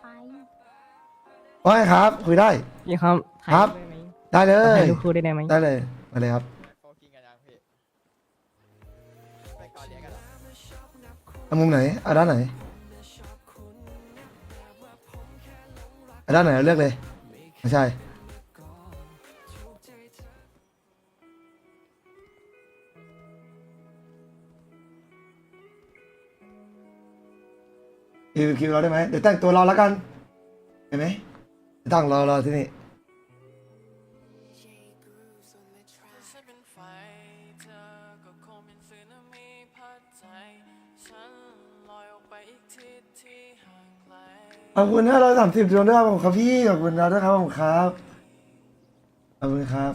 ไฟ ว่าไงครับ คุยได้ พี่ครับถ่ายครับได้ไหมได้เลถ่ายย รูปคู่ได้ไหมได้เลยมาเลยครับ โฟกินกันยังพี่ไปก่อนเลี้ยงกันเหรอเอามุมไหนเอาด้านไหนเอาด้านไหนเอาเลือกเลยไม่ใช่ คิวคิวเราได้ไหมเดี๋ยวแต่งตัวรอแล้วกันเห็นไหมตั้งรอรอที่นี่ขอบคุณห้าร้อยสามสิบดวงด้วยครับผมครับพี่ขอบคุณนะด้วยครับผมครับขอบคุณครับ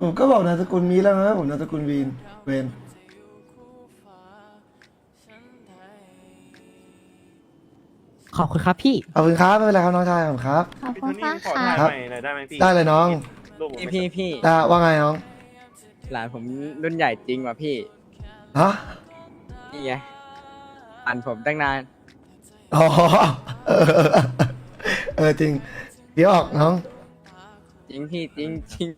ผมก็บอกนามสกุลมีแล้วนะผมนามสกุลวีนเวน ขอบคุณครับพี่ ขอบคุณครับไม่เป็นไรครับน้องชายขอบคุณครับ ขอบพี่คุโทณนี่มากขอค่ะถ่ายครับใหม่หน่อยได้ไหมพี่ได้เลยน้องรูปผมพี่ไม่พี่สวยพี่ได้ว่าไงน้องหลานผมรุ่นใหญ่จริงว่ะพี่ฮะนี่ไงอ่านผมตั้งนานอ๋อเออเออจริงเดี๋ยวออกน้อง จริงพี่จริงจริง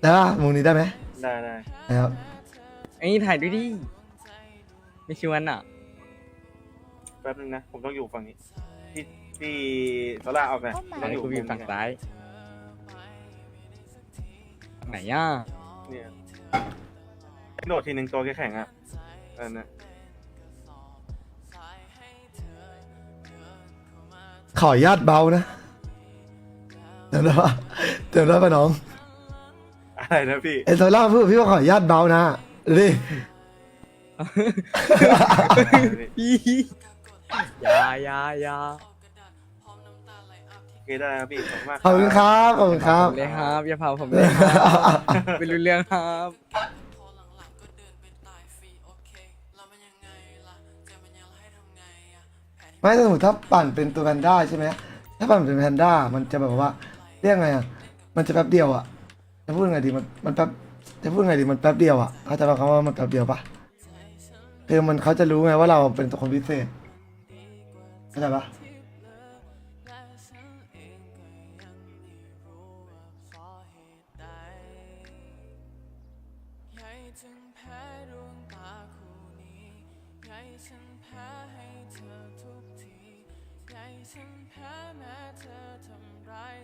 ได้ปะมุมนี้ได้ไหมได้ได้นะครับ ไอ้นี่ถ่ายดูดิไม่ชวนอะแป๊บนึงนะ ผมต้องอยู่ฝั่งนี้พี่พี่โซล่าออกหน่อยเข้ามาต้องไอ้อยู่กูอยู่ฝั่งซ้ายไหนอะเนี่ยโดดทีหนึ่งตัวแข็งๆอะอันนั้นขออนุญาตเบานะเดี๋ยวนะเดี๋ยวนะป้าน้องอะไรนะพี่ ไอ้โซล่าพูดพี่ว่าขออนุญาตเบานะดูดิพี่อ ยาอยาอยาโอเคได้ครับพี่ขอบคุณมากขอบคุณครับขอบคุณครับ เลยครับอย่าเผาผมเลยครับไม่รู้เรื่องครับ ไม่ถ้าสมมติถ้าปั่นเป็นตัวแพนด้าใช่ไหมถ้าปั่นเป็นแพนด้ามันจะแบบว่าเรียกไงอะมันจะแป๊บเดียวอะจะพูดไงดีมันมันแป๊บจะพูดไงดีมันแป๊บเดียวอะเขาใจะบอกคำว่ามันแป๊บเดียวปะคือมันเขาจะรู้ไงว่าเราเป็นตัวคนพิเศษ เข้าใจปะใหนี้ใหญ่ฉันแพ้ให้เอทุกทีใหญ่ฉันแพ้แม้เธอทำร้าง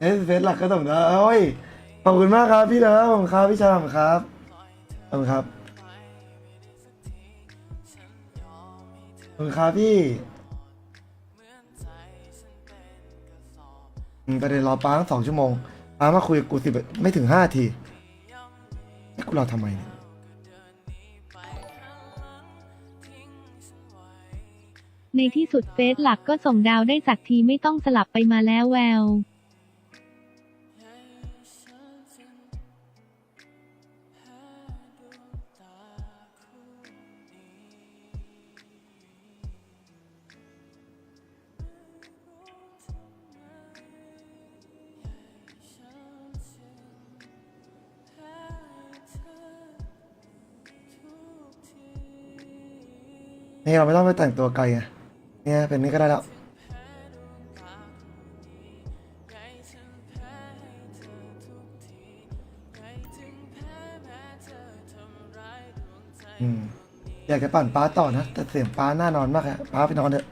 เอ้ยเฟซหลักก็ต้องนะโอ้ยขอบคุณมากครับพี่เลิฟขอบคุณครับพี่ชายขอบคุณครับขอบคุณครับ ขอบคุณครับพี่อืมประเด็นรอป้าตั้งสองชั่วโมงป้ามาคุยกับกูสิบไม่ถึงห้าทีนี่กูรอทำไมเนี่ยในที่สุดเฟซหลักก็ส่งดาวได้สักทีไม่ต้องสลับไปมาแล้วแวว นี่เราไม่ต้องไปแต่งตัวไกลไงเนี่ยเป็นนี่ก็ได้แล้วอืมอยากจะปั่นป้าต่อนะ แต่เสียงป้าน่านอนมากอะป้าไปนอนเถอะ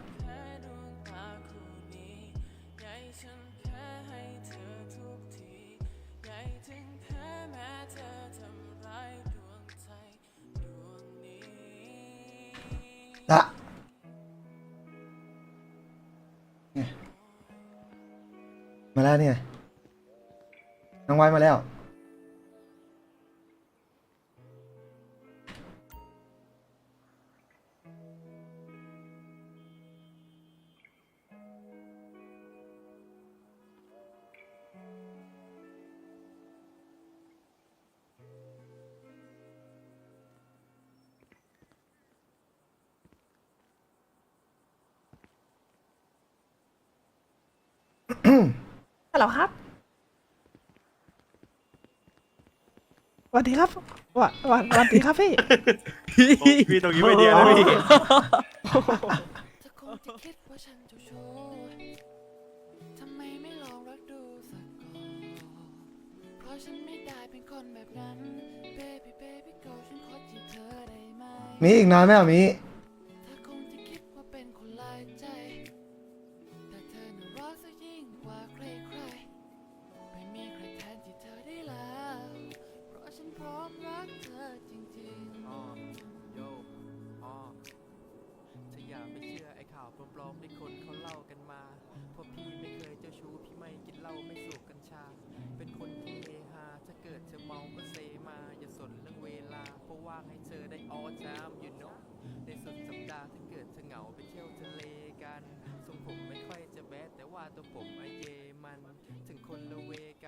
ละมาแล้วเนี่ยน้องไว้มาแล้ว ฮัลโหลครับสวัสดีครับสวัสสวัสสวัสดีครับพี่ พี่ตรงนี้ไม่ดีนะพี่เธอคงจะคิดว่าฉันเจ้าชู้ทำไมไม่ลองรักดูสักก่อน เพราะฉันไม่ได้เป็นคนแบบนั้น baby baby girl ฉันขอจีบเธอได้ไหม มีอีกนานไหมอะมี ปลอมๆได้คนเขาเล่ากันมาเพราะพี่ไม่เคยเจ้าชู้พี่ไม่กินเหล้าไม่สูบกัญชา เป็นคนที่เฮฮาถ้าเกิดเธอเมาก็เซมา อย่าสนเรื่องเวลา เพราะว่างให้เธอได้ออจามอยู่เนาะในสุดสัปดาห์ถ้าเกิดเธอเหงาไปเที่ยวทะเลกันทรงผมไม่ค่อยจะแบดแต่ว่าตัวผมไอเย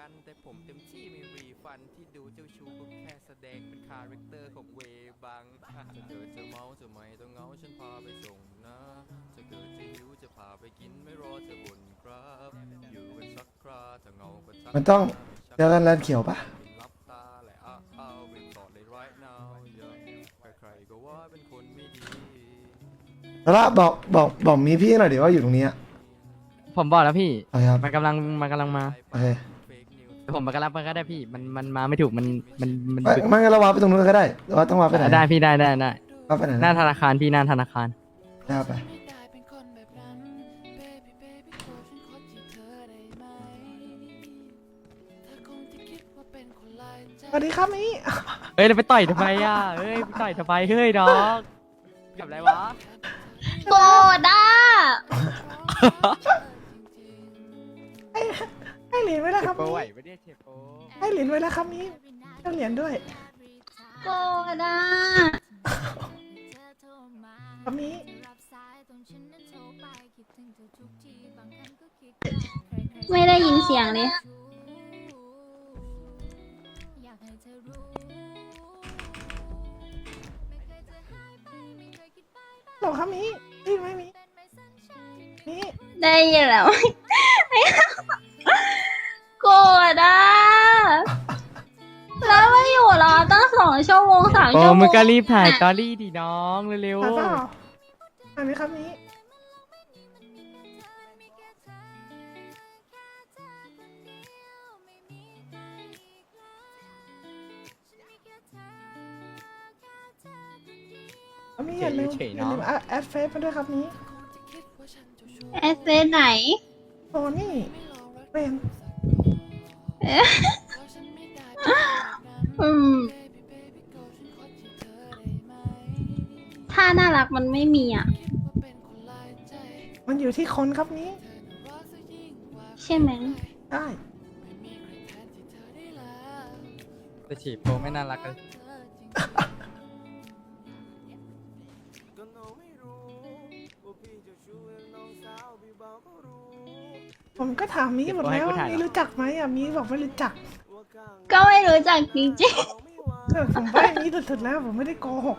กัน แต่ผมเต็มที่ไม่รีฟันที่ดูเจ้าชู้ก็แค่แสดงเป็นคาแรคเตอร์ของเวบังถ้าเกิดเธอเมาเธอไม่ต้องเหงาฉันพาไปส่งนะถ้าเกิดเธอหิวจะพาไปกินไม่รอเธอบ่นครับ อยู่กันสักคราถ้าเหงาก็ทักมันต้องเจอกันแลนด์เขียวปะรับตาและอ้าเอาเว็บต่อเลย right now ใครๆก็ว่าเป็นคนไม่ดีแล้วละบอกบอกบอกมีพี่หน่อยเดี๋ยวว่าอยู่ตรงนี้อะผมบอกแล้วพี่ โอเคครับมันกำลังมันกำลังมา โอเค ผมมันก็รับมันก็ได้พี่ มันมันมาไม่ถูกมันมันมันไม่ไม่งั้นเราวาร์ปไปตรงนู้นก็ได้หรือว่าต้องวาร์ปไปไหนได้พี่ได้ได้ได้วาร์ปไปไหนหน้าธนาคารพี่หน้าธนาคาร หน้าไปไม่ได้เป็นคนแบบนั้น baby baby girl ฉันขอจีบเธอได้ไหมเธอคงจะคิดว่าเป็นคนลายใจสวัสดีครับมีเฮ้ยเราไปต่อยทำไมอะเฮ้ยไปต่อยทำไมเฮ้ยน้องกับอะไรวะ โกรธอะให้เหรียญไว้แล้วครับโปมีไหวปะเนี่ยเชฟโปให้เหรียญไว้แล้วครับมีเอาเหรียญด้วยโกรธอะครับมีไม่ได้ยินเสียงเลยหรอครับมีได้ยินไหมมีมีได้ยินแล้วามโอ้ชั่วโมมึงงก็รีบถ่ายตอรี่ดิน้องเร็วถ่ายเปล่าถ่ายไหมครับมีเอามีอย่าลืมอย่าลืมแอดเฟซมาด้วยครับมีแอสเซนไหนโอ้นี่เป็น เอ๊ะ ถ้าน่ารักมันไม่มีอะ มันอยู่ที่คนครับนี้ ใช่ไหมได้ๆแต่เชฟโปไม่น่ารักเลยผมก็ถามมีหมดแล้วว่ามีรู้จักไหมอะมีบอกไม่รู้จัก ก็ไม่รู้จักจริงเออผมว่ามีสุดๆแล้วผมไม่ได้โกหก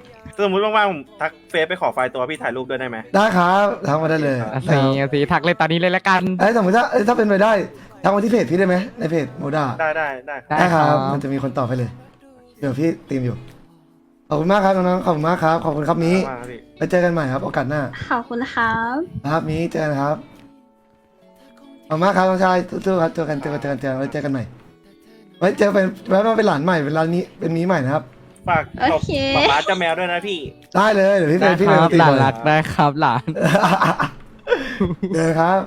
สมมติว่างๆผมทักเฟซไปขอไฟล์ตัวพี่ถ่ายรูปด้วยได้ไหม ได้ครับทำมาได้เลยเอาสีเอาสีทักเลยตอนนี้เลยละกัน ไอ้ยสมมติถ้าเอ้ยถ้าเป็นไปได้ทำมาที่เพจพี่ได้ไหมในเพจโมด้าได้ได้ได้ครับ ได้ได้ครับครับ มันจะมีคนตอบให้เลย เดี๋ยวพี่ตีมอยู่ ขอบคุณมากครับน้องๆขอบคุณมากครับ ขอบคุณครับมีมากครับพี่แล้วเจอกันใหม่ครับ โอกาสหน้า ขอบคุณครับ ครับมีเจอกันครับขอบคุณมากครับน้องชายสู้ๆครับเจอกันเจอกันเจอกันเจอกันไว้เจอกันใหม่ไว้เจอเป็นไว้มาเป็นหลานใหม่เป็นร้านนี้เป็นมีใหม่นะครับ ฝากโอเคป๊าป๊าเจ้าแมวด้วยนะพี่ ได้เลยเดี๋ยวพี่ได้เป็นพี่คเป็นรับตีหลานบอลรักได้ครับหลานเจอกันครับ